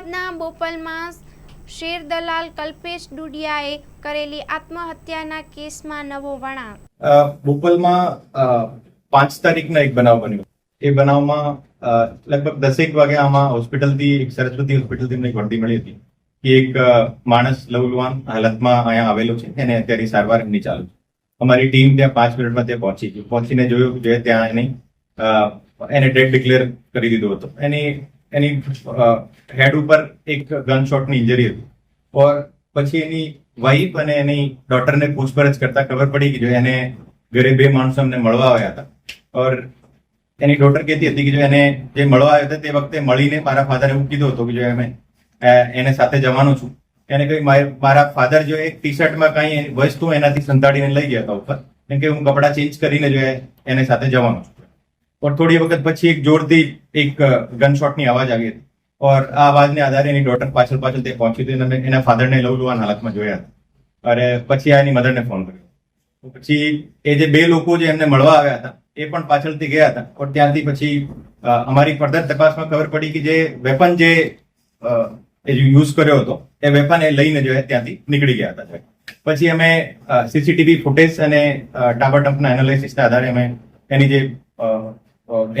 અમદાવાદના બોપલમાં શેર દલાલ કલ્પેશ ડુડિયાએ કરેલી આત્મહત્યાના કેસમાં નવો વળાંક. બોપલમાં પાંચ તારીખના એક બનાવ બન્યો. એ બનાવમાં લગભગ દસેક વાગે આમાં હોસ્પિટલથી, એક સરસ્વતી હોસ્પિટલથી મને એક મળી હતી કે એક માણસ લવલવાન હાલતમાં અહીંયા આવેલો છે એને અત્યારે સારવાર એમની ચાલુ છે. અમારી ટીમ ત્યાં પાંચ મિનિટમાં ત્યાં પહોંચી ગઈ. પહોંચીને જોયું કે ત્યાં એની એને ડેડ ડિક્લેર કરી દીધો હતો. એની એની હેડ ઉપર એક ગનશોટની ઇન્જરી હતી. ઓર પછી એની વાઈફ અને એની ડોટરને પૂછપરછ કરતા ખબર પડી કે જો એને ઘરે બે માણસો અમને મળવા આવ્યા હતા. ઓર એની ડોટર કહેતી હતી કે જો એને જે મળવા આવ્યા હતા તે વખતે મળીને મારા ફાધર એવું કીધું હતું કે જો અમે એને સાથે જવાનું છું. એને કહ્યું મારે- ફાધર જો એક ટી શર્ટમાં કઈ વસ્તુ એનાથી સંતાડીને લઈ ગયા હતા ઉપર કેમ કે હું કપડાં ચેન્જ કરીને જો એને સાથે જવાનું છું. ઓર થોડી વખત પછી એક જોરથી એક ગનશોટની અવાજ આવી હતી. ઓર આ અવાજને આધારે એની ડોટર પાછળ પાછળ તે પહોંચી હતી. અને એના ફાધરને લવલુવાન હાલતમાં જોયા હતા. અને પછી આ એની મધરને ફોન કર્યો. પછી એ જે બે લોકો જે એમને મળવા આવ્યા હતા, એ પણ પાછળથી ગયા હતા. પણ ત્યાંથી પછી અમારી ફર્ધર તપાસમાં ખબર પડી કે જે વેપન જે એ યુઝ કર્યો હતો, એ વેપન એ લઈને જો ત્યાંથી નીકળી ગયા હતા. પછી અમે સીસીટીવી ફૂટેજ અને ટાવરટમ્પના એનાલિસિસના આધારે અમે એની જે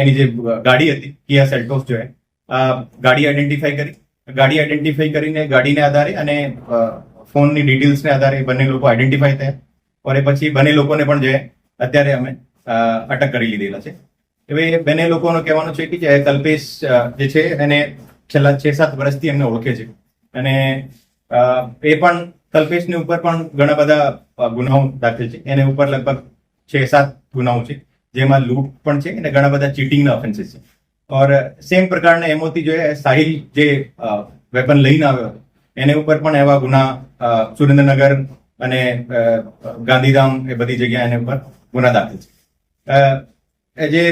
એની જે ગાડી હતી, કિયા સેલ્ટોસ જો ગાડી આઈડેન્ટિફાઈ કરી. ગાડી આઈડેન્ટિફાઈ કરીને ગાડીને આધારે અને ફોનની ડિટેલ્સને આધારે બંને લોકો આઈડેન્ટિફાઈ થયા. અને પછી બંને લોકોને પણ જે અત્યારે અમે અટક કરી લીધેલા છે. હવે બંને લોકોનું કહેવાનું છે કે જે કલ્પેશ જે છે એને છેલ્લા છ સાત વર્ષથી એમને ઓળખે છે. અને એ પણ કલ્પેશની ઉપર પણ ઘણા બધા ગુનાઓ દાખલ છે. એને ઉપર લગભગ છ સાત ગુનાઓ છે. જેમાં લૂંટ પણ છે અને ઘણા બધા ચીટિંગના ઓફેન્સીસ છે. ઓર સેમ પ્રકારના એમોથી જો સાહિલ જે વેપન લઈને આવ્યો હતો, એને ઉપર પણ એવા ગુના સુરેન્દ્રનગર અને ગાંધીધામ એ બધી જગ્યાએ એને ઉપર ગુના દાખલ છે. જે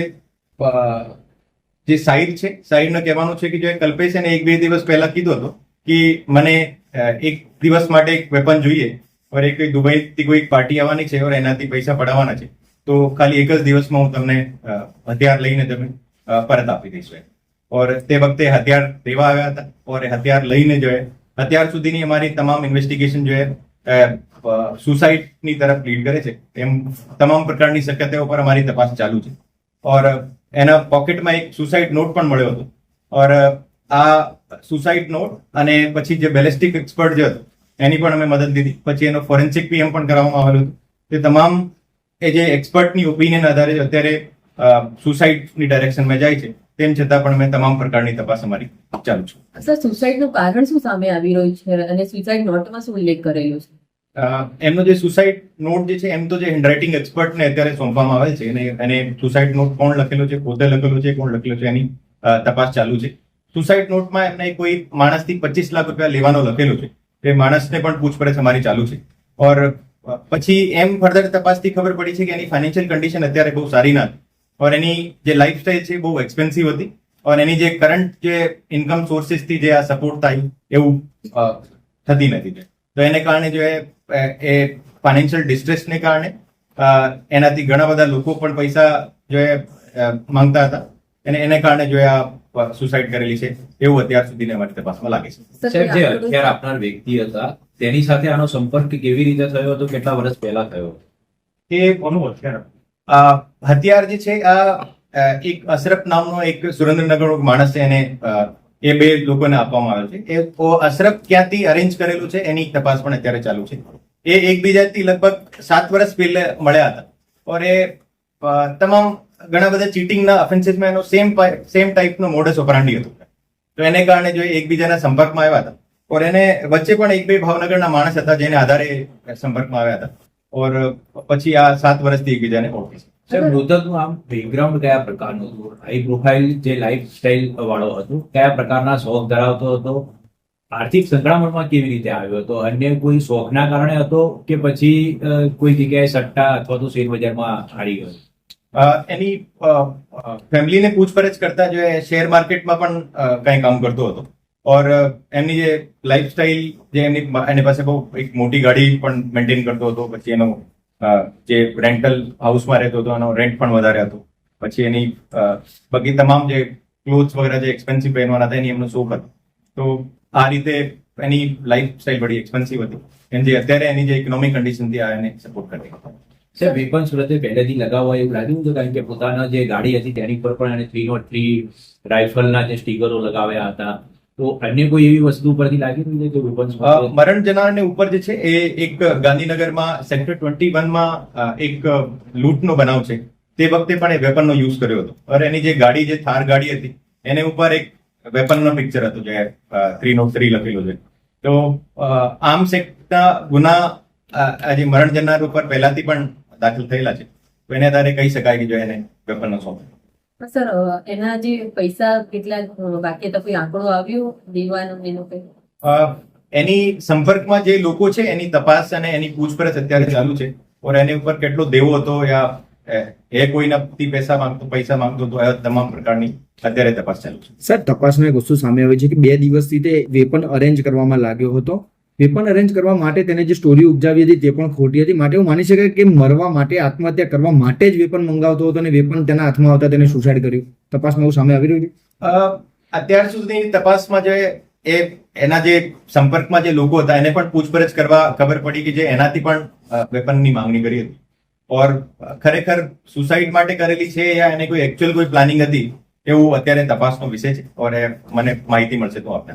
જે સાહિલ છે, સાહિલનું કહેવાનું છે કે જો કલ્પેશ એને એક બે દિવસ પહેલા કીધો હતો કે મને એક દિવસ માટે એક વેપન જોઈએ, ઓર એક દુબઈથી કોઈ પાર્ટી આવવાની છે, ઓર એનાથી પૈસા પડાવવાના છે તો ખાલી એક જ દિવસમાં હું તમને હથિયાર લઈને તમે પરત આપી દઈશું એમ. ઓર તે વખતે હથિયાર દેવા આવ્યા હતા. ઓર હથિયાર લઈને જો અત્યાર સુધીની અમારી તમામ ઇન્વેસ્ટિગેશન જો એ સુસાઇડની તરફ લીડ કરે છે. એમ તમામ પ્રકારની શક્યતાઓ પર અમારી તપાસ ચાલુ છે. ઓર, એના પોકેટમાં એક સુસાઇડ નોટ પણ મળ્યો હતો. ઓર આ સુસાઇડ નોટ અને પછી જે બેલેસ્ટિક એક્સપર્ટ જે હતો, એની પણ અમે મદદ લીધી. પછી એનો ફોરેન્સિક પીએમ પણ કરવામાં આવેલું હતું. તે તમામ એ જે એક્સપર્ટની ઓપિનિયન આધારે અત્યારે સુસાઇડની ડાયરેક્શનમાં જાય છે તેમ છતાં પણ મેં તમામ પ્રકારની તપાસ અમારી ચાલુ છું. સર સુસાઇડનું કારણ શું સામે આવી રહ્યું છે અને સુસાઇડ નોટમાં શું ઉલ્લેખ કરેલો છે? એમનો જે સુસાઇડ નોટ જે છે એમ તો જે હેન્ડરાઇટિંગ એક્સપર્ટને અત્યારે સોંપવામાં આવે છે અને એને સુસાઇડ નોટ કોણ લખેલો છે પોતે લખેલો છે કોણ લખેલો છે એની તપાસ ચાલુ છે. સુસાઇડ નોટમાં એમને કોઈ માણસથી પચીસ લાખ રૂપિયા લેવાનો લખેલો છે એ માણસને પણ પૂછપરછ અમારી ચાલુ છે. ઓર પછી એમ ફર્ધર તપાસથી ખબર પડી છે કે એની ફાઇનાન્શિયલ કન્ડિશન અત્યારે બહુ સારી ના હતી ઓર એની જે લાઈફસ્ટાઈલ છે બહુ એક્સપેન્સિવ હતી. ઓર એની જે કરંટ જે ઇન્કમ સોર્સિસથી જે આ સપોર્ટ થાય એવું થતી નથી. તો એને કારણે જો એ ફાઇનાન્શિયલ ડિસ્ટ્રેસને કારણે એનાથી ઘણા બધા લોકો પણ પૈસા જો એ માંગતા હતા. અને એને કારણે જો આ સુસાઇડ કરેલી છે. એવું અત્યાર સુધીની અમારી તપાસમાં લાગે છે. સાહેબ, જે હથિયાર આપનાર વ્યક્તિ હતા તેની સાથે આનો સંપર્ક કેવી રીતે થયો હતો? કેટલા વર્ષ પહેલા થયો? એ કોનું હથિયાર હથિયાર જે છે, આ એક અશરફ નામનો એક સુરેન્દ્રનગરનો માણસ છે, એને એ બે લોકોને આપવામાં આવ્યો છે. એ અશરફ ક્યાંથી અરેન્જ કરેલું છે, એની તપાસ પણ અત્યારે ચાલુ છે. એ એકબીજાથી લગભગ સાત વર્ષ પહેલે મળ્યા હતા. ઓર એ તમામ ઘણા બધા ચીટિંગના ઓફેન્સીસમાં એનો સેમ સેમ ટાઈપનો મોડસ ઓપરાંડી હતું. તો એને કારણે જો એકબીજાના સંપર્કમાં આવ્યા હતા ઓર એને વચ્ચે પણ એક બે ભાવનગરના માણસ હતા જેને આધારે સંપર્કમાં આવ્યા હતા ઓર પછી આ સાત વર્ષથી એકબીજાને ઓળખે છે મૃતકનું આમ બેકગ્રાઉન્ડ કયા પ્રકારનું હતું હાઈ પ્રોફાઇલ જે લાઈફ સ્ટાઇલ વાળો હતો કયા પ્રકારના શોખ ધરાવતો હતો આર્થિક સંકળામણમાં કેવી રીતે આવ્યો હતો અન્ય કોઈ શોખના કારણે હતો કે પછી કોઈ જગ્યાએ સટ્ટા અથવા તો શેરબજારમાં હારી ગયો એની ફેમિલીને પૂછપરછ કરતા જો શેર માર્કેટમાં પણ કંઈ કામ કરતો હતો ઓર એમની જે લાઈફસ્ટાઈલ જે એમની એની પાસે બહુ એક મોટી ગાડી પણ મેન્ટેન કરતો હતો, પછી એનો જે રેન્ટલ હાઉસમાં રહેતો હતો, એનો રેન્ટ પણ વધારે હતો. પછી એની બાકી તમામ જે ક્લોથ્સ વગેરે જે એક્સપેન્સિવ પહેરવાના હતા, એની એમનો શોખ હતો. તો આ રીતે એની લાઈફ સ્ટાઇલ બડી એક્સપેન્સિવ હતી. એમ જે અત્યારે એની જે ઇકોનોમિક કન્ડિશન હતી, આ એને સપોર્ટ કરી સર વેપન સુરતે પહેલેથી લગાવવા એવું લાગ્યું હતું, કારણ કે પોતાના જે ગાડી હતી, તેની પર પણ એને થ્રી નોટ થ્રી રાઇફલના જે સ્ટીકરો લગાવ્યા હતા. તો અન્ય કોઈ એવી વસ્તુ ઉપરથી લાગી રહ્યું છે કે મરણ જનારને ઉપર જે છે એ એક ગાંધીનગરમાં સેક્ટર ટ્વેન્ટી વનમાં એક લૂંટનો બનાવ છે. તે વખતે પણ એ વેપનનો યુઝ કર્યો હતો. અને એની જે ગાડી જે થાર ગાડી હતી, એને ઉપર એક વેપનનો પિક્ચર હતો જે થ્રી નો થ્રી લખેલું છે. તો આમ સેક્ટના ગુના આજે મરણ જનાર ઉપર પહેલાથી પણ દાખલ થયેલા છે. તો એને આધારે કહી શકાય કે જો એને વેપનનો સોંપ્યો. સર એના જે પૈસા કેટલા બાકી હતા કોઈ આંકડો આવ્યો? દેવાનો એનો કઈ? એની સંપર્કમાં જે લોકો છે એની તપાસ અને એની પૂછપરછ અત્યારે ચાલુ છે. ઓર એની ઉપર કેટલો દેવો હતો યા એ- કોઈના પૈસા માંગતો પૈસા માંગતો તો આ તમામ પ્રકારની અત્યારે તપાસ ચાલુ છે. સર તપાસમાં એક વસ્તુ સામે આવી છે કે બે દિવસથી તે વેપન અરેન્જ કરવામાં લાગ્યો હતો. વેપન અરેન્જ કરવા માટે તેને જે સ્ટોરી ઉપજાવી હતી તે પણ ખોટી હતી. માટે એવું માની શકાય કે મરવા માટે આત્મહત્યા કરવા માટે જ વેપન મંગાવતો હતો અને વેપન તેના હાથમાં આવતા તેને સુસાઇડ કર્યું. તપાસમાં એવું સામે આવી રહ્યું છે? અત્યાર સુધીની તપાસમાં જે એ, એના જે સંપર્કમાં જે લોકો હતા, એને પણ પૂછપરછ કરવા ખબર પડી કે જે એનાથી પણ વેપનની માંગણી કરી હતી. ઓર ખરેખર સુસાઇડ માટે કરેલી છે યા એને કોઈ એકચ્યુઅલ કોઈ પ્લાનિંગ હતી, એવું અત્યારે તપાસનો વિષય છે. ઓર મને માહિતી મળશે તો આપને.